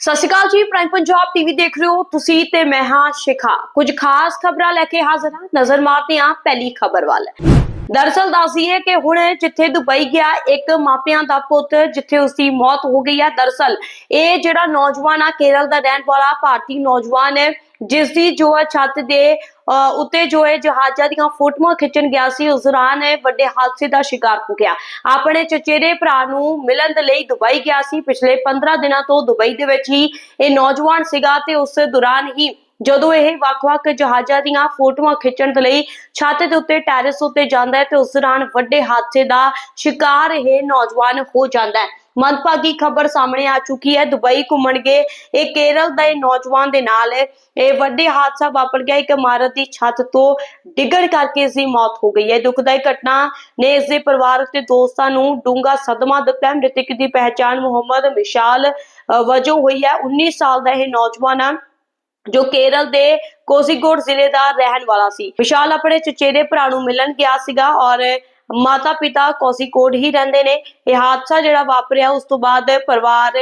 ਸਤਿ ਸ਼੍ਰੀ ਅਕਾਲ ਜੀ prime Punjab TV ਦੇਖ ਰਹੇ ਹੋ ਤੁਸੀਂ ਤੇ ਮੈਂ ਹਾਂ ਸ਼ਿਖਾ। ਕੁਝ ਖਾਸ ਖਬਰਾਂ ਲੈ ਕੇ ਹਾਜ਼ਰ ਹਾਂ। ਨਜ਼ਰ ਮਾਰਦੇ ਹਾਂ ਪਹਿਲੀ ਖਬਰ ਵੱਲ। ਦਰਅਸਲ ਦੱਸੀਏ ਕਿ ਹੁਣ ਜਿੱਥੇ ਦੁਬਈ ਗਿਆ ਇੱਕ ਮਾਪਿਆਂ ਦਾ ਪੁੱਤ ਜਿੱਥੇ ਉਸ ਦੀ ਮੌਤ ਹੋ ਗਈ ਹੈ ਦਰਅਸਲ ਇਹ ਜਿਹੜਾ ਨੌਜਵਾਨ ਆ ਕੇਰਲ ਦਾ ਰਹਿਣ ਵਾਲਾ ਭਾਰਤੀ ਨੌਜਵਾਨ ਹੈ ਜਿਸ ਦੀ ਜੋ ਹੈ ਛੱਤ ਦੇ ਅ, ਉੱਤੇ ਜੋ ਹੈ ਜਹਾਜ਼ਾਂ ਦੀਆਂ ਫੋਟੋਆਂ ਖਿੱਚਣ ਗਿਆ ਸੀ ਉਸ ਦੌਰਾਨ ਇਹ ਵੱਡੇ ਹਾਦਸੇ ਦਾ ਸ਼ਿਕਾਰ ਹੋ ਗਿਆ। ਆਪਣੇ ਚਚੇਰੇ ਭਰਾ ਨੂੰ ਮਿਲਣ ਦੇ ਲਈ ਦੁਬਈ ਗਿਆ ਸੀ। ਪਿਛਲੇ 15 ਦਿਨਾਂ ਤੋਂ ਦੁਬਈ ਦੇ ਵਿੱਚ ਹੀ ਇਹ ਨੌਜਵਾਨ ਸੀਗਾ ਤੇ ਉਸ ਦੌਰਾਨ ਹੀ ਜਦੋਂ ਇਹ ਵੱਖ-ਵੱਖ ਜਹਾਜ਼ਾਂ ਦੀਆਂ ਫੋਟੋਆਂ ਖਿੱਚਣ ਦੇ ਲਈ ਛੱਤ ਦੇ ਉੱਤੇ ਟੈਰੇਸ ਉੱਤੇ ਜਾਂਦਾ ਹੈ ਤੇ ਉਸ ਦੌਰਾਨ ਵੱਡੇ ਹਾਦਸੇ ਦਾ ਸ਼ਿਕਾਰ ਇਹ ਨੌਜਵਾਨ ਹੋ ਜਾਂਦਾ ਹੈ। ਮੰਦਭਾਗੀ ਖਬਰ ਸਾਹਮਣੇ ਆ ਚੁੱਕੀ ਹੈ। ਦੁਬਈ ਘੁੰਮਣ ਇਹ ਕੇਰਲ ਦਾ ਇਹ ਨੌਜਵਾਨ ਦੇ ਨਾਲ ਇਹ ਵੱਡੇ ਹਾਦਸਾ ਵਾਪਰ ਗਿਆ। ਇੱਕ ਇਮਾਰਤ ਦੀ ਛੱਤ ਤੋਂ ਡਿੱਗਣ ਕਰਕੇ ਇਸ ਦੀ ਮੌਤ ਹੋ ਗਈ ਹੈ। ਦੁਖਦਾਈ ਘਟਨਾ ਨੇ ਇਸ ਦੇ ਪਰਿਵਾਰ ਅਤੇ ਦੋਸਤਾਂ ਨੂੰ ਡੂੰਘਾ ਸਦਮਾ ਦਿੱਤਾ ਹੈ ਮ੍ਰਿਤਕ ਦੀ ਪਹਿਚਾਣ ਮੁਹੰਮਦ ਮਿਸ਼ਾਲ ਵਜੋਂ ਹੋਈ ਹੈ। 19 ਸਾਲ ਦਾ ਇਹ ਨੌਜਵਾਨ ਹੈ ਜੋ ਕੇਰਲ ਦੇ ਕੋਜ਼ੀਕੋਡ ਜ਼ਿਲ੍ਹੇ ਦਾ ਰਹਿਣ ਵਾਲਾ ਸੀ। ਵਿਸ਼ਾਲ ਆਪਣੇ ਚਚੇਰੇ ਭਰਾ ਨੂੰ ਮਿਲਣ ਗਿਆ ਸੀਗਾ ਔਰ ਮਾਤਾ ਪਿਤਾ ਕੋਜ਼ੀਕੋਡ ਹੀ ਰਹਿੰਦੇ ਨੇ। ਇਹ ਹਾਦਸਾ ਜਿਹੜਾ ਵਾਪਰਿਆ ਉਸ ਤੋਂ ਬਾਅਦ ਪਰਿਵਾਰ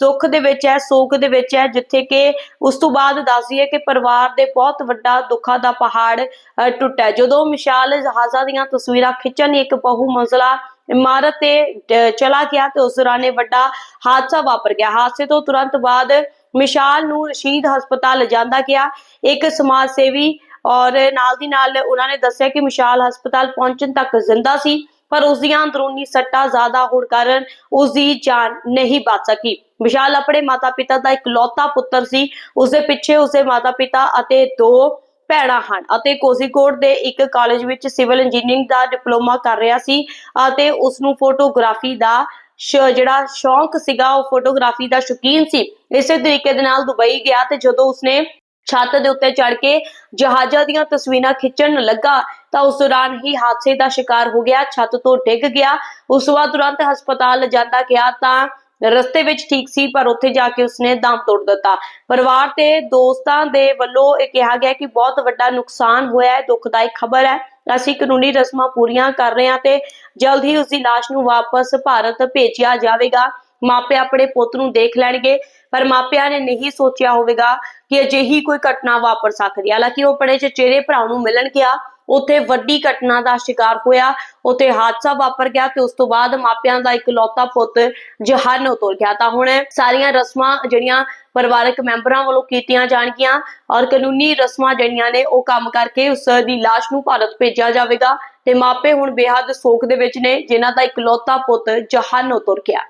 ਦੁੱਖ ਦੇ ਵਿੱਚ ਹੈ ਸੋਗ ਦੇ ਵਿੱਚ ਹੈ ਜਿੱਥੇ ਕਿ ਉਸ ਤੋਂ ਬਾਅਦ ਦੱਸਦੀਏ ਕਿ ਪਰਿਵਾਰ ਦੇ ਬਹੁਤ ਵੱਡਾ ਦੁੱਖਾਂ ਦਾ ਪਹਾੜ ਅ, ਟੁੱਟਾ ਜਦੋਂ ਮਿਸ਼ਾਲ ਜਹਾਜ਼ਾਂ ਦੀਆਂ ਤਸਵੀਰਾਂ ਖਿੱਚਣ ਲਈ ਇੱਕ ਬਹੁ ਮੰਜ਼ਲਾ ਇਮਾਰਤ ਤੇ ਚਲਾ ਗਿਆ ਤੇ ਉਸ ਦੌਰਾਨ ਇਹ ਵੱਡਾ ਹਾਦਸਾ ਵਾਪਰ ਗਿਆ। ਹਾਦਸੇ ਤੋਂ ਤੁਰੰਤ ਬਾਅਦ ਮਿਸ਼ਾਲ ਨੂੰ ਰਸ਼ੀਦ ਹਸਪਤਾਲ ਲਿਜਾਂਦਾ ਗਿਆ। ਇੱਕ ਸਮਾਜ ਸੇਵੀ ਔਰ ਨਾਲ ਦੀ ਨਾਲ ਉਹਨਾਂ ਨੇ ਦੱਸਿਆ ਕਿ ਮਿਸ਼ਾਲ ਹਸਪਤਾਲ ਪਹੁੰਚਣ ਤੱਕ ਜ਼ਿੰਦਾ ਸੀ, ਪਰ ਉਸ ਦੀਆਂ ਅੰਦਰੂਨੀ ਸੱਟਾਂ ਜ਼ਿਆਦਾ ਹੋਣ ਕਾਰਨ ਉਸ ਦੀ ਜਾਨ ਨਹੀਂ ਬਚ ਸਕੀ। ਵਿਸ਼ਾਲ ਆਪਣੇ ਮਾਤਾ-ਪਿਤਾ ਦਾ ਇਕਲੌਤਾ ਪੁੱਤਰ ਸੀ। ਉਸ ਦੇ ਪਿੱਛੇ ਉਸਦੇ ਮਾਤਾ-ਪਿਤਾ ਅਤੇ ਦੋ ਭੈਣਾਂ ਹਨ ਅਤੇ ਕੋਜ਼ੀਕੋਡ ਦੇ ਇੱਕ ਕਾਲਜ ਵਿੱਚ ਸਿਵਲ ਇੰਜੀਨੀਅਰਿੰਗ ਦਾ ਡਿਪਲੋਮਾ ਕਰ ਰਿਹਾ ਸੀ ਅਤੇ ਉਸ ਨੂੰ ਫੋਟੋਗ੍ਰਾਫੀ ਦਾ ਜਿਹੜਾ ਸ਼ੌਂਕ ਸੀਗਾ, ਉਹ ਫੋਟੋਗ੍ਰਾਫੀ ਦਾ ਸ਼ੌਕੀਨ ਸੀ। ਇਸੇ ਤਰੀਕੇ ਦੇ ਨਾਲ ਦੁਬਈ ਗਿਆ ਤੇ ਜਦੋਂ ਉਸਨੇ ਛੱਤ ਦੇ ਉੱਤੇ ਚੜ ਕੇ ਜਹਾਜ਼ਾਂ ਦੀਆਂ ਤਸਵੀਰਾਂ ਖਿੱਚਣ ਲੱਗਾ, ਤਾਂ ਉਸ ਦੌਰਾਨ ਹੀ ਹਾਦਸੇ ਦਾ ਸ਼ਿਕਾਰ ਹੋ ਗਿਆ, ਛੱਤ ਤੋਂ ਡਿੱਗ ਗਿਆ। ਉਸ ਤੋਂ ਬਾਅਦ ਤੁਰੰਤ ਹਸਪਤਾਲ ਜਾਂਦਾ ਗਿਆ ਤਾਂ ਰਸਤੇ ਵਿੱਚ ਠੀਕ ਸੀ, ਪਰ ਉੱਥੇ ਜਾ ਕੇ ਉਸਨੇ ਦਮ ਤੋੜ ਦਿੱਤਾ। ਪਰਿਵਾਰ ਤੇ ਦੋਸਤਾਂ ਦੇ ਵੱਲੋਂ ਇਹ ਕਿਹਾ ਗਿਆ ਕਿ ਬਹੁਤ ਵੱਡਾ ਨੁਕਸਾਨ ਹੋਇਆ ਹੈ, ਦੁਖਦਾਈ ਖਬਰ ਹੈ। ਅਸੀਂ ਕਾਨੂੰਨੀ ਰਸਮਾਂ ਪੂਰੀਆਂ ਕਰ ਰਹੇ ਹਾਂ ਤੇ ਜਲਦ ਹੀ ਉਸ ਦੀ ਲਾਸ਼ ਨੂੰ ਵਾਪਸ ਭਾਰਤ ਭੇਜਿਆ ਜਾਵੇਗਾ। ਮਾਪੇ ਆਪਣੇ ਪੁੱਤ ਨੂੰ ਦੇਖ ਲੈਣਗੇ, ਪਰ ਮਾਪਿਆਂ ਨੇ ਨਹੀਂ ਸੋਚਿਆ ਹੋਵੇਗਾ ਕਿ ਅਜਿਹੀ ਕੋਈ ਘਟਨਾ ਵਾਪਰ ਸਕਦੀ। ਹੈ ਹਾਲਾਂਕਿ ਉਹ ਆਪਣੇ ਚਚੇਰੇ ਭਰਾ ਨੂੰ ਮਿਲਣ ਗਿਆ। ਉੱਥੇ ਵੱਡੀ ਘਟਨਾ ਦਾ ਸ਼ਿਕਾਰ ਹੋਇਆ, ਉੱਥੇ ਹਾਦਸਾ ਵਾਪਰ ਗਿਆ ਤੇ ਉਸ ਤੋਂ ਬਾਅਦ ਮਾਪਿਆਂ ਦਾ ਇਕਲੌਤਾ ਪੁੱਤ ਜਹਾਨ ਉਤਰ ਗਿਆ। ਤਾਂ ਹੁਣ ਸਾਰੀਆਂ ਰਸਮਾਂ ਜਿਹੜੀਆਂ ਪਰਿਵਾਰਕ ਮੈਂਬਰਾਂ ਵੱਲੋਂ ਕੀਤੀਆਂ ਜਾਣਗੀਆਂ ਔਰ ਕਾਨੂੰਨੀ ਰਸਮਾਂ ਜਿਹੜੀਆਂ ਨੇ ਉਹ ਕੰਮ ਕਰਕੇ ਉਸ ਦੀ ਲਾਸ਼ ਨੂੰ ਭਾਰਤ ਭੇਜਿਆ ਜਾਵੇਗਾ ਤੇ ਮਾਪੇ ਹੁਣ ਬੇਹੱਦ ਸੋਖ ਦੇ ਵਿੱਚ ਨੇ, ਜਿਨ੍ਹਾਂ ਦਾ ਇਕਲੌਤਾ ਪੁੱਤ ਜਹਾਨ ਤੁਰ ਗਿਆ।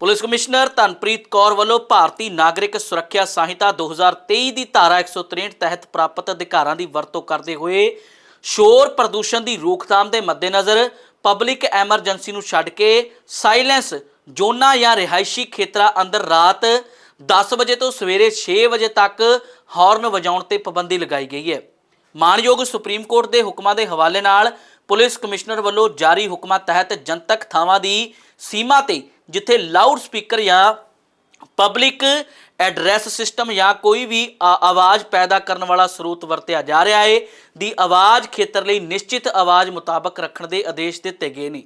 ਪੁਲਿਸ ਕਮਿਸ਼ਨਰ ਧਨਪ੍ਰੀਤ ਕੌਰ ਵੱਲੋਂ ਭਾਰਤੀ ਨਾਗਰਿਕ ਸੁਰੱਖਿਆ ਸੰਹਿਤਾ 2023 ਦੀ ਧਾਰਾ 163 ਤਹਿਤ ਪ੍ਰਾਪਤ ਅਧਿਕਾਰਾਂ ਦੀ ਵਰਤੋਂ ਕਰਦੇ ਹੋਏ ਸ਼ੋਰ ਪ੍ਰਦੂਸ਼ਣ ਦੀ ਰੋਕਥਾਮ ਦੇ ਮੱਦੇਨਜ਼ਰ ਪਬਲਿਕ ਐਮਰਜੈਂਸੀ ਨੂੰ ਛੱਡ ਕੇ ਸਾਇਲੈਂਸ, ਜ਼ੋਨਾਂ ਜਾਂ ਰਿਹਾਇਸ਼ੀ ਖੇਤਰਾਂ ਅੰਦਰ ਰਾਤ 10 ਵਜੇ ਤੋਂ ਸਵੇਰੇ 6 ਵਜੇ ਤੱਕ ਹਾਰਨ ਵਜਾਉਣ ਤੇ ਪਾਬੰਦੀ ਲਗਾਈ ਗਈ ਹੈ। ਮਾਨਯੋਗ ਸੁਪਰੀਮ ਕੋਰਟ ਦੇ ਹੁਕਮਾਂ ਦੇ ਹਵਾਲੇ ਨਾਲ ਪੁਲਿਸ ਕਮਿਸ਼ਨਰ ਵੱਲੋਂ ਜਾਰੀ ਹੁਕਮਾਂ ਤਹਿਤ ਜਨਤਕ ਥਾਵਾਂ ਦੀ ਸੀਮਾ ਤੇ ਜਿੱਥੇ ਲਾਊਡ ਸਪੀਕਰ ਜਾਂ ਪਬਲਿਕ ਐਡਰੈਸ ਸਿਸਟਮ ਜਾਂ ਕੋਈ ਵੀ ਆਵਾਜ਼ ਪੈਦਾ ਕਰਨ ਵਾਲਾ ਸਰੋਤ ਵਰਤਿਆ ਜਾ ਰਿਹਾ ਹੈ ਦੀ ਆਵਾਜ਼ ਖੇਤਰ ਲਈ ਨਿਸ਼ਚਿਤ ਆਵਾਜ਼ ਮੁਤਾਬਕ ਰੱਖਣ ਦੇ ਆਦੇਸ਼ ਦਿੱਤੇ ਗਏ ਨੇ।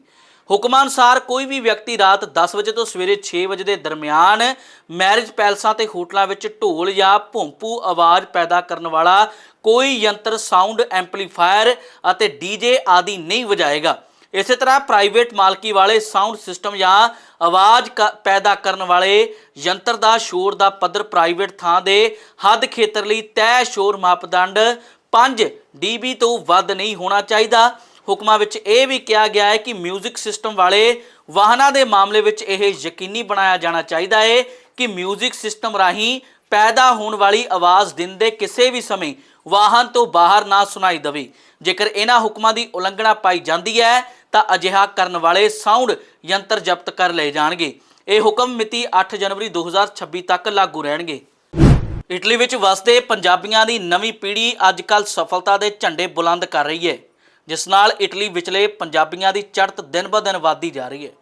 ਹੁਕਮਾਂ ਅਨੁਸਾਰ ਕੋਈ ਵੀ ਵਿਅਕਤੀ ਰਾਤ 10 ਵਜੇ ਤੋਂ ਸਵੇਰੇ 6 ਵਜੇ ਦੇ ਦਰਮਿਆਨ ਮੈਰਿਜ ਪੈਲਸਾਂ ਤੇ ਹੋਟਲਾਂ ਵਿੱਚ ਢੋਲ ਜਾਂ ਭੋਂਪੂ ਆਵਾਜ਼ ਪੈਦਾ ਕਰਨ ਵਾਲਾ ਕੋਈ ਯੰਤਰ, ਸਾਊਂਡ ਐਂਪਲੀਫਾਇਰ ਅਤੇ ਡੀਜੇ ਆਦਿ ਨਹੀਂ ਵਜਾਏਗਾ। ਇਸੇ ਤਰ੍ਹਾਂ ਪ੍ਰਾਈਵੇਟ ਮਾਲਕੀ ਵਾਲੇ ਸਾਊਂਡ ਸਿਸਟਮ ਜਾਂ ਆਵਾਜ਼ ਕ- ਪੈਦਾ ਕਰਨ ਵਾਲੇ ਯੰਤਰ ਦਾ ਸ਼ੋਰ ਦਾ ਪੱਧਰ ਪ੍ਰਾਈਵੇਟ ਥਾਂ ਦੇ ਹੱਦ ਖੇਤਰ ਲਈ ਤੈਅ ਸ਼ੋਰ ਮਾਪਦੰਡ 5 dB ਤੋਂ ਵੱਧ ਨਹੀਂ ਹੋਣਾ ਚਾਹੀਦਾ ਹੁਕਮਾਂ ਵਿੱਚ ਇਹ ਵੀ ਕਿਹਾ ਗਿਆ ਹੈ ਕਿ 뮤직 ਸਿਸਟਮ ਵਾਲੇ ਵਾਹਨਾਂ ਦੇ ਮਾਮਲੇ ਵਿੱਚ ਇਹ ਯਕੀਨੀ ਬਣਾਇਆ ਜਾਣਾ ਚਾਹੀਦਾ ਹੈ ਕਿ 뮤직 ਸਿਸਟਮ ਰਾਹੀਂ ਪੈਦਾ ਹੋਣ ਵਾਲੀ ਆਵਾਜ਼ ਦਿਨ ਦੇ ਕਿਸੇ ਵੀ ਸਮੇਂ ਵਾਹਨ ਤੋਂ ਬਾਹਰ ਨਾ ਸੁਣਾਈ ਦੇਵੇ ਜੇਕਰ ਇਹਨਾਂ ਹੁਕਮਾਂ ਦੀ ਉਲੰਘਣਾ ਪਾਈ ਜਾਂਦੀ ਹੈ ਤਾਂ ਅਜਿਹਾ ਕਰਨ ਵਾਲੇ ਸਾਊਂਡ ਯੰਤਰ ਜ਼ਬਤ ਕਰ ਲਏ ਜਾਣਗੇ। ਇਹ ਹੁਕਮ ਮਿਤੀ 8 ਜਨਵਰੀ 2026 ਤੱਕ ਲਾਗੂ ਰਹਿਣਗੇ। ਇਟਲੀ ਵਿੱਚ ਵਸਦੇ ਪੰਜਾਬੀਆਂ ਦੀ ਨਵੀਂ ਪੀੜ੍ਹੀ ਅੱਜਕੱਲ ਸਫਲਤਾ ਦੇ ਝੰਡੇ ਬੁਲੰਦ ਕਰ ਰਹੀ ਹੈ, ਜਿਸ ਨਾਲ ਇਟਲੀ ਵਿਚਲੇ ਪੰਜਾਬੀਆਂ ਦੀ ਚੜ੍ਹਤ ਦਿਨ-ਬ-ਦਿਨ ਵਧਦੀ ਜਾ ਰਹੀ ਹੈ।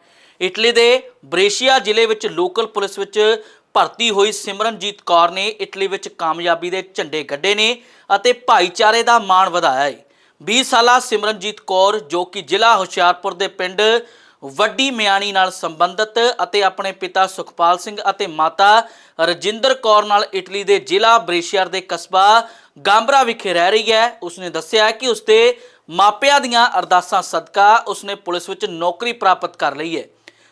ਇਟਲੀ ਦੇ ਬ੍ਰੇਸ਼ੀਆ ਜ਼ਿਲ੍ਹੇ ਵਿੱਚ ਲੋਕਲ ਪੁਲਿਸ ਵਿੱਚ ਭਰਤੀ ਹੋਈ ਸਿਮਰਨਜੀਤ ਕੌਰ ਨੇ ਇਟਲੀ ਵਿੱਚ ਕਾਮਯਾਬੀ ਦੇ ਝੰਡੇ ਗੱਡੇ ਨੇ ਅਤੇ ਭਾਈਚਾਰੇ ਦਾ ਮਾਣ ਵਧਾਇਆ ਹੈ। 20 ਸਾਲਾ ਸਿਮਰਨਜੀਤ ਕੌਰ, ਜੋ ਕਿ ਜ਼ਿਲ੍ਹਾ ਹੁਸ਼ਿਆਰਪੁਰ ਦੇ ਪਿੰਡ ਵੱਡੀ ਮਿਆਣੀ ਨਾਲ ਸੰਬੰਧਿਤ ਅਤੇ ਆਪਣੇ ਪਿਤਾ ਸੁਖਪਾਲ ਸਿੰਘ ਅਤੇ ਮਾਤਾ ਰਜਿੰਦਰ ਕੌਰ ਨਾਲ ਇਟਲੀ ਦੇ ਜ਼ਿਲ੍ਹਾ ਬ੍ਰੇਸ਼ੀਅਰ ਦੇ ਕਸਬਾ ਗਾਂਬਰਾ ਵਿਖੇ ਰਹਿ ਰਹੀ ਹੈ। ਉਸਨੇ ਦੱਸਿਆ ਕਿ ਉਸਦੇ ਮਾਪਿਆਂ ਦੀਆਂ ਅਰਦਾਸਾਂ ਸਦਕਾ ਉਸਨੇ ਪੁਲਿਸ ਵਿੱਚ ਨੌਕਰੀ ਪ੍ਰਾਪਤ ਕਰ ਲਈ ਹੈ।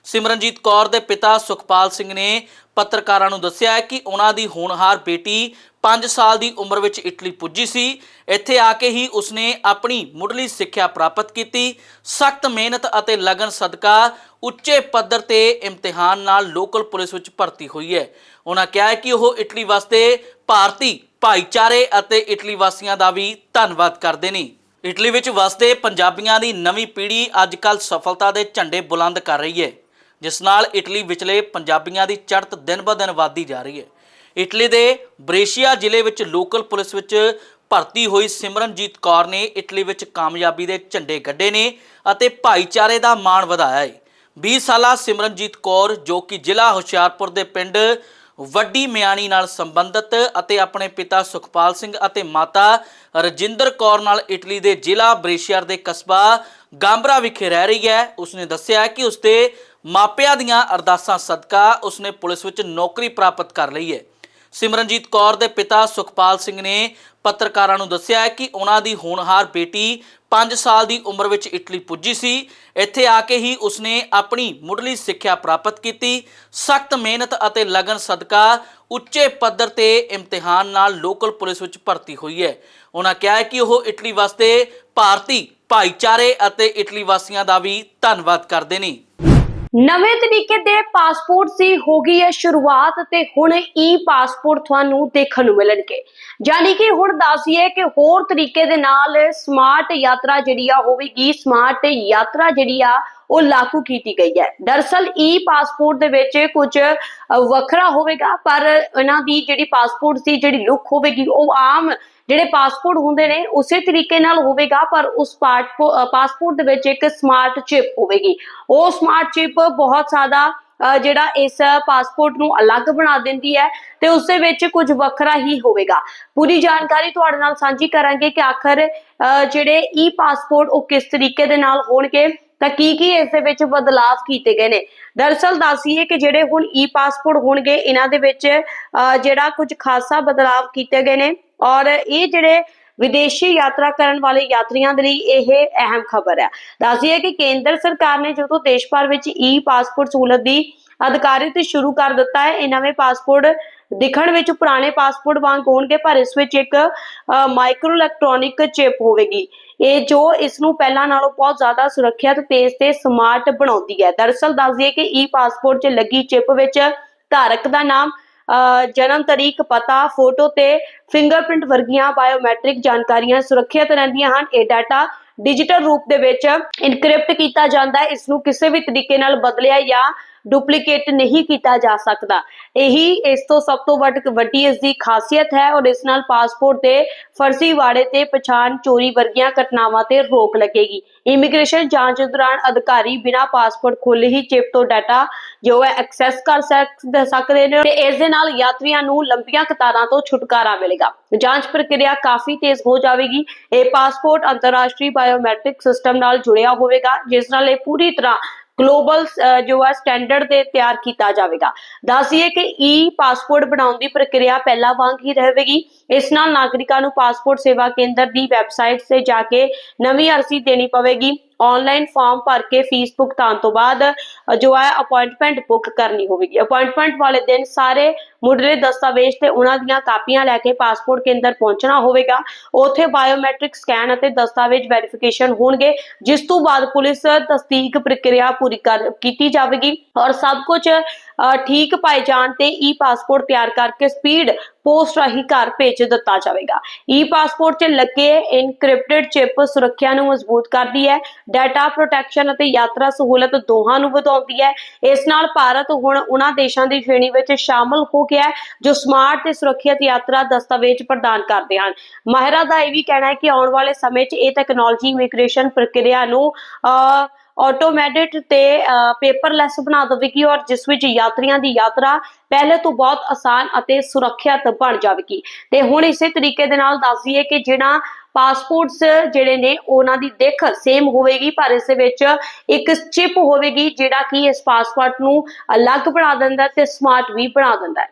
ਸਿਮਰਨਜੀਤ ਕੌਰ ਦੇ ਪਿਤਾ ਸੁਖਪਾਲ ਸਿੰਘ ਨੇ ਪੱਤਰਕਾਰਾਂ ਨੂੰ ਦੱਸਿਆ ਕਿ ਉਹਨਾਂ ਦੀ ਹੋਣਹਾਰ ਬੇਟੀ 5 ਸਾਲ ਦੀ ਉਮਰ ਵਿੱਚ ਇਟਲੀ ਪੁੱਜੀ ਸੀ। ਇੱਥੇ ਆ ਕੇ ਹੀ ਉਸਨੇ ਆਪਣੀ ਮੁੱਢਲੀ ਸਿੱਖਿਆ ਪ੍ਰਾਪਤ ਕੀਤੀ। ਸਖਤ ਮਿਹਨਤ ਅਤੇ ਲਗਨ ਸਦਕਾ ਉੱਚੇ ਪੱਧਰ ਤੇ ਇਮਤਿਹਾਨ ਨਾਲ ਲੋਕਲ ਪੁਲਿਸ ਵਿੱਚ ਭਰਤੀ ਹੋਈ ਹੈ। ਉਹਨਾਂ ਕਿਹਾ ਹੈ ਕਿ ਉਹ ਇਟਲੀ ਵਾਸਤੇ ਭਾਰਤੀ ਭਾਈਚਾਰੇ ਅਤੇ ਇਟਲੀ ਵਾਸੀਆਂ ਦਾ ਵੀ ਧੰਨਵਾਦ ਕਰਦੇ ਨੇ। ਇਟਲੀ ਵਿੱਚ ਵਸਦੇ ਪੰਜਾਬੀਆਂ ਦੀ ਨਵੀਂ ਪੀੜ੍ਹੀ ਅੱਜਕੱਲ ਸਫਲਤਾ ਦੇ ਝੰਡੇ ਬੁਲੰਦ ਕਰ ਰਹੀ ਹੈ, ਜਿਸ ਨਾਲ ਇਟਲੀ ਵਿਚਲੇ ਪੰਜਾਬੀਆਂ ਦੀ ਚੜ੍ਹਤ ਦਿਨ-ਬ-ਦਿਨ ਵਧਦੀ ਜਾ ਰਹੀ ਹੈ। ਇਟਲੀ ਦੇ ਬ੍ਰੇਸ਼ੀਆ ਜ਼ਿਲ੍ਹੇ ਵਿੱਚ ਲੋਕਲ ਪੁਲਿਸ ਵਿੱਚ ਭਰਤੀ ਹੋਈ ਸਿਮਰਨਜੀਤ ਕੌਰ ਨੇ ਇਟਲੀ ਵਿੱਚ ਕਾਮਯਾਬੀ ਦੇ ਝੰਡੇ ਗੱਡੇ ਨੇ ਅਤੇ ਭਾਈਚਾਰੇ ਦਾ ਮਾਣ ਵਧਾਇਆ ਹੈ। 20 ਸਾਲਾ ਸਿਮਰਨਜੀਤ ਕੌਰ, ਜੋ ਕਿ ਜ਼ਿਲ੍ਹਾ ਹੁਸ਼ਿਆਰਪੁਰ ਦੇ ਪਿੰਡ ਵੱਡੀ ਮਿਆਣੀ ਨਾਲ ਸੰਬੰਧਿਤ ਅਤੇ ਆਪਣੇ ਪਿਤਾ ਸੁਖਪਾਲ ਸਿੰਘ ਅਤੇ ਮਾਤਾ ਰਜਿੰਦਰ ਕੌਰ ਨਾਲ ਇਟਲੀ ਦੇ ਜ਼ਿਲ੍ਹਾ ਬ੍ਰੇਸ਼ੀਅਰ ਦੇ ਕਸਬਾ ਗਾਂਬਰਾ ਵਿਖੇ ਰਹਿ ਰਹੀ ਹੈ। ਉਸਨੇ ਦੱਸਿਆ ਕਿ ਉਸਦੇ ਮਾਪਿਆਂ ਦੀਆਂ ਅਰਦਾਸਾਂ ਸਦਕਾ ਉਸਨੇ ਪੁਲਿਸ ਵਿੱਚ ਨੌਕਰੀ ਪ੍ਰਾਪਤ ਕਰ ਲਈ ਹੈ। ਸਿਮਰਨਜੀਤ ਕੌਰ ਦੇ ਪਿਤਾ ਸੁਖਪਾਲ ਸਿੰਘ ਨੇ ਪੱਤਰਕਾਰਾਂ ਨੂੰ ਦੱਸਿਆ ਹੈ ਕਿ ਉਹਨਾਂ ਦੀ ਹੋਣਹਾਰ ਬੇਟੀ 5 ਸਾਲ ਦੀ ਉਮਰ ਵਿੱਚ ਇਟਲੀ ਪੁੱਜੀ ਸੀ। ਇੱਥੇ ਆ ਕੇ ਹੀ ਉਸਨੇ ਆਪਣੀ ਮੁੱਢਲੀ ਸਿੱਖਿਆ ਪ੍ਰਾਪਤ ਕੀਤੀ। ਸਖਤ ਮਿਹਨਤ ਅਤੇ ਲਗਨ ਸਦਕਾ ਉੱਚੇ ਪੱਧਰ ਤੇ ਇਮਤਿਹਾਨ ਨਾਲ ਲੋਕਲ ਪੁਲਿਸ ਵਿੱਚ ਭਰਤੀ ਹੋਈ ਹੈ। ਉਹਨਾਂ ਕਿਹਾ ਹੈ ਕਿ ਉਹ ਇਟਲੀ ਵਾਸਤੇ ਭਾਰਤੀ ਭਾਈਚਾਰੇ ਅਤੇ ਇਟਲੀ ਵਾਸੀਆਂ ਦਾ ਵੀ ਧੰਨਵਾਦ ਕਰਦੇ ਨੇ। ਨਵੇਂ ਤਰੀਕੇ ਦੇ ਪਾਸਪੋਰਟ ਦੀ ਹੋ ਗਈ ਹੈ ਸ਼ੁਰੂਆਤ ਤੇ ਹੁਣ ਈ ਪਾਸਪੋਰਟ ਤੁਹਾਨੂੰ ਦੇਖਣ ਨੂੰ ਮਿਲਣਗੇ। ਯਾਨੀ ਕਿ ਹੁਣ ਦੱਸੀਏ ਕਿ ਹੋਰ ਤਰੀਕੇ ਦੇ ਨਾਲ ਸਮਾਰਟ ਯਾਤਰਾ ਜਿਹੜੀ ਆ ਹੋਵੇਗੀ ਸਮਾਰਟ ਯਾਤਰਾ ਜਿਹੜੀ ਆ ਉਹ ਲਾਗੂ ਕੀਤੀ ਗਈ ਹੈ। ਦਰਸਲ ਈ ਪਾਸਪੋਰਟ ਦੇ ਵਿੱਚ ਕੁਝ ਵੱਖਰਾ ਹੋਵੇਗਾ ਪਰ ਇਹਨਾਂ ਦੀ ਜਿਹੜੀ ਪਾਸਪੋਰਟ ਦੀ ਜਿਹੜੀ ਲੁੱਕ ਹੋਵੇਗੀ ਉਹ ਆਮ ਜਿਹੜੇ ਪਾਸਪੋਰਟ ਹੁੰਦੇ ਨੇ ਉਸੇ ਤਰੀਕੇ ਨਾਲ ਹੋਵੇਗਾ ਪਰ ਉਸ ਪਾਸਪੋਰਟ ਦੇ ਵਿੱਚ ਇੱਕ ਸਮਾਰਟ ਚਿਪ ਹੋਵੇਗੀ। ਉਹ ਸਮਾਰਟ ਚਿਪ ਬਹੁਤ ਜ਼ਿਆਦਾ ਜਿਹੜਾ ਇਸ ਪਾਸਪੋਰਟ ਨੂੰ ਅਲੱਗ ਬਣਾ ਦਿੰਦੀ ਹੈ ਤੇ ਉਸ ਦੇ ਵਿੱਚ ਕੁਝ ਵੱਖਰਾ ਹੀ ਹੋਵੇਗਾ। ਪੂਰੀ ਜਾਣਕਾਰੀ ਤੁਹਾਡੇ ਨਾਲ ਸਾਂਝੀ ਕਰਾਂਗੇ ਕਿ ਆਖਰ ਅ, ਜਿਹੜੇ ਈ ਪਾਸਪੋਰਟ ਉਹ ਕਿਸ ਤਰੀਕੇ ਦੇ ਨਾਲ ਹੋਣਗੇ। ਤਾਂ ਕੀ ਕੀ ਇਸ ਦੇ ਵਿੱਚ ਬਦਲਾਅ ਕੀਤੇ ਗਏ ਨੇ? ਦਰਅਸਲ ਦੱਸੀਏ ਕਿ ਜਿਹੜੇ ਹੁਣ ਈ ਪਾਸਪੋਰਟ ਹੋਣਗੇ, ਇਹਨਾਂ ਦੇ ਵਿੱਚ ਜਿਹੜਾ ਕੁਝ ਖਾਸਾ ਬਦਲਾਅ ਕੀਤੇ ਗਏ ਨੇ ਔਰ ਇਹ ਜਿਹੜੇ ਵਿਦੇਸ਼ੀ ਯਾਤਰਾ ਕਰਨ ਵਾਲੇ ਯਾਤਰੀਆਂ ਦੇ ਲਈ ਇਹ ਅਹਿਮ ਖਬਰ ਹੈ। ਦੱਸਦੀਏ ਕਿ ਕੇਂਦਰ ਸਰਕਾਰ ਨੇ ਜਦੋਂ ਦੇਸ਼ ਭਰ ਵਿੱਚ ਈ ਪਾਸਪੋਰਟ ਸਹੂਲਤ ਦੀ ਅਧਿਕਾਰਿਤ ਸ਼ੁਰੂ ਕਰ ਦਿੱਤਾ ਹੈ, ਇਹ ਨਵੇਂ ਪਾਸਪੋਰਟ ਦਿਖਣ ਵਿੱਚ ਪੁਰਾਣੇ ਪਾਸਪੋਰਟ ਵਾਂਗ ਹੋਣਗੇ, ਪਰ ਇਸ ਵਿੱਚ ਇੱਕ ਮਾਈਕਰੋ ਇਲੈਕਟ੍ਰੋਨਿਕ ਚਿਪ ਹੋਵੇਗੀ। ਇਹ ਜੋ ਇਸ ਨੂੰ ਪਹਿਲਾਂ ਨਾਲੋਂ ਬਹੁਤ ਜ਼ਿਆਦਾ ਸੁਰੱਖਿਅਤ, ਤੇਜ਼ ਤੇ ਸਮਾਰਟ ਬਣਾਉਂਦੀ ਹੈ। ਦਰਅਸਲ ਦੱਸ ਦਈਏ ਕਿ ਈ ਪਾਸਪੋਰਟ 'ਚ ਲੱਗੀ ਚਿਪ ਵਿੱਚ ਧਾਰਕ ਦਾ ਨਾਮ ਜਨਮ ਤਾਰੀਖ, ਪਤਾ, ਫੋਟੋ ਤੇ ਫਿੰਗਰਪ੍ਰਿੰਟ ਵਰਗੀਆਂ ਬਾਇਓਮੈਟ੍ਰਿਕ ਜਾਣਕਾਰੀਆਂ ਸੁਰੱਖਿਅਤ ਰਹਿੰਦੀਆਂ ਹਨ। ਇਹ ਡਾਟਾ ਡਿਜੀਟਲ ਰੂਪ ਦੇ ਵਿੱਚ ਇਨਕ੍ਰਿਪਟ ਕੀਤਾ ਜਾਂਦਾ ਹੈ। ਇਸ ਨੂੰ ਕਿਸੇ ਵੀ ਤਰੀਕੇ ਨਾਲ ਬਦਲਿਆ ਜਾਂ ਡੁਪਲੀਕੇਟ ਨਹੀਂ ਕੀਤਾ ਜਾ ਸਕਦਾ। ਇਹੀ ਇਸ ਤੋਂ ਸਭ ਤੋਂ ਵੱਡ ਵੱਡੀ ਇਸ ਦੀ ਖਾਸੀਅਤ ਹੈ ਔਰ ਇਸ ਨਾਲ ਪਾਸਪੋਰਟ ਤੇ ਫਰਜ਼ੀਵਾੜੇ ਤੇ ਪਛਾਣ ਚੋਰੀ ਵਰਗੀਆਂ ਘਟਨਾਵਾਂ ਤੇ ਰੋਕ ਲੱਗੇਗੀ। ਇਮੀਗ੍ਰੇਸ਼ਨ ਜਾਂਚ ਦੌਰਾਨ ਅਧਿਕਾਰੀ ਬਿਨਾਂ ਪਾਸਪੋਰਟ ਖੋਲੇ ਹੀ ਚਿਪ ਤੋਂ ਡਾਟਾ ਜੋ ਹੈ ਐਕਸੈਸ ਕਰ ਸਕਦੇ ਨੇ ਤੇ ਇਸ ਦੇ ਨਾਲ ਯਾਤਰੀਆਂ ਨੂੰ ਲੰਬੀਆਂ ਕਤਾਰਾਂ ਤੋਂ ਛੁਟਕਾਰਾ ਮਿਲੇਗਾ। ਜਾਂਚ ਪ੍ਰਕਿਰਿਆ ਕਾਫੀ ਤੇਜ਼ ਹੋ ਜਾਵੇਗੀ। ਇਹ ਪਾਸਪੋਰਟ ਅੰਤਰਰਾਸ਼ਟਰੀ ਬਾਇਓਮੈਟ੍ਰਿਕ ਸਿਸਟਮ ਨਾਲ ਜੁੜਿਆ ਹੋਵੇਗਾ, ਜਿਸ ਨਾਲ ਇਹ ਪੂਰੀ ਤਰ੍ਹਾਂ ਗਲੋਬਲ ਜੋ ਆ ਸਟੈਂਡਰਡ ਤੇ ਤਿਆਰ ਕੀਤਾ ਜਾਵੇਗਾ। ਦੱਸੀਏ ਕਿ ਈ ਪਾਸਪੋਰਟ ਬਣਾਉਣ ਦੀ ਪ੍ਰਕਿਰਿਆ ਪਹਿਲਾਂ ਵਾਂਗ ਹੀ ਰਹੇਗੀ। ਇਸ ਨਾਲ ਨਾਗਰਿਕਾਂ ਨੂੰ ਪਾਸਪੋਰਟ ਸੇਵਾ ਕੇਂਦਰ ਦੀ ਵੈਬਸਾਈਟ ਤੇ ਜਾ ਕੇ ਨਵੀਂ ਅਰਜ਼ੀ ਦੇਣੀ ਪਵੇਗੀ। ਆਨਲਾਈਨ ਫਾਰਮ ਭਰ ਕੇ ਫੀਸ ਭੁਗਤਾਨ ਤੋਂ ਬਾਅਦ ਜੋ ਹੈ ਅਪਾਇੰਟਮੈਂਟ ਬੁੱਕ ਕਰਨੀ ਹੋਵੇਗੀ। ਅਪਾਇੰਟਮੈਂਟ ਵਾਲੇ ਦਿਨ ਸਾਰੇ ਮੁੱਢਲੇ ਦਸਤਾਵੇਜ਼ ਤੇ ਉਹਨਾਂ ਦੀਆਂ ਕਾਪੀਆਂ ਲੈ ਕੇ ਪਾਸਪੋਰਟ ਕੇਂਦਰ ਪਹੁੰਚਣਾ ਹੋਵੇਗਾ। ਉੱਥੇ ਬਾਇਓਮੈਟ੍ਰਿਕ ਸਕੈਨ ਅਤੇ ਦਸਤਾਵੇਜ਼ ਵੈਰੀਫਿਕੇਸ਼ਨ ਹੋਣਗੇ, ਜਿਸ ਤੋਂ ਬਾਅਦ ਪੁਲਿਸ ਤਸਦੀਕ ਪ੍ਰਕਿਰਿਆ ਪੂਰੀ ਕਰ, ਕੀਤੀ ਜਾਵੇਗੀ। ਔਰ ਸਭ ਕੁਝ ਠੀਕ ਪਾਏ ਜਾਣ ਤੇ ਈ ਪਾਸਪੋਰਟ ਤਿਆਰ ਕਰਕੇ ਸਪੀਡ ਪੋਸਟ ਰਾਹੀਂ ਘਰ ਭੇਜ ਦਿੱਤਾ ਜਾਵੇਗਾ। ਈ ਪਾਸਪੋਰਟ 'ਚ ਲੱਗੇ ਇਨਕ੍ਰਿਪਟਡ ਚਿਪ ਸੁਰੱਖਿਆ ਨੂੰ ਮਜ਼ਬੂਤ ਕਰਦੀ ਹੈ ਡਾਟਾ ਪ੍ਰੋਟੈਕਸ਼ਨ ਅਤੇ ਯਾਤਰਾ ਸਹੂਲਤ ਦੋਹਾਂ ਨੂੰ ਵਧਾਉਂਦੀ ਹੈ। ਇਸ ਨਾਲ ਭਾਰਤ ਹੁਣ ਉਹਨਾਂ ਦੇਸ਼ਾਂ ਦੀ ਸ਼੍ਰੇਣੀ ਵਿੱਚ ਸ਼ਾਮਲ ਹੋ ਗਿਆ ਜੋ ਸਮਾਰਟ ਤੇ ਸੁਰੱਖਿਅਤ ਯਾਤਰਾ ਦਸਤਾਵੇਜ਼ ਪ੍ਰਦਾਨ ਕਰਦੇ ਹਨ। ਮਾਹਿਰਾਂ ਦਾ ਇਹ ਵੀ ਕਹਿਣਾ ਹੈ ਕਿ ਆਉਣ ਵਾਲੇ ਸਮੇਂ 'ਚ ਇਹ ਟੈਕਨੋਲੋਜੀ ਇਮੀਗ੍ਰੇਸ਼ਨ ਪ੍ਰਕਿਰਿਆ ਨੂੰ ਅ, ਆਟੋਮੈਟਿਕ ਤੇ ਪੇਪਰਲੈਸ ਬਣਾ ਦੇਵੇਗੀ ਔਰ ਜਿਸ ਵਿੱਚ ਯਾਤਰੀਆਂ ਦੀ ਯਾਤਰਾ ਪਹਿਲੇ ਤੋਂ ਬਹੁਤ ਆਸਾਨ ਅਤੇ ਸੁਰੱਖਿਅਤ ਬਣ ਜਾਵੇਗੀ। ਤੇ ਹੁਣ ਇਸੇ ਤਰੀਕੇ ਦੇ ਨਾਲ ਦੱਸ ਦਈਏ ਕਿ ਜਿਹੜਾ ਪਾਸਪੋਰਟਸ ਜਿਹੜੇ ਨੇ, ਉਹਨਾਂ ਦੀ ਦਿੱਖ ਸੇਮ ਹੋਵੇਗੀ, ਪਰ ਇਸ ਵਿੱਚ ਇੱਕ ਚਿਪ ਹੋਵੇਗੀ ਜਿਹੜਾ ਕਿ ਇਸ ਪਾਸਪੋਰਟ ਨੂੰ ਅਲੱਗ ਬਣਾ ਦਿੰਦਾ ਤੇ ਸਮਾਰਟ ਵੀ ਬਣਾ ਦਿੰਦਾ ਹੈ।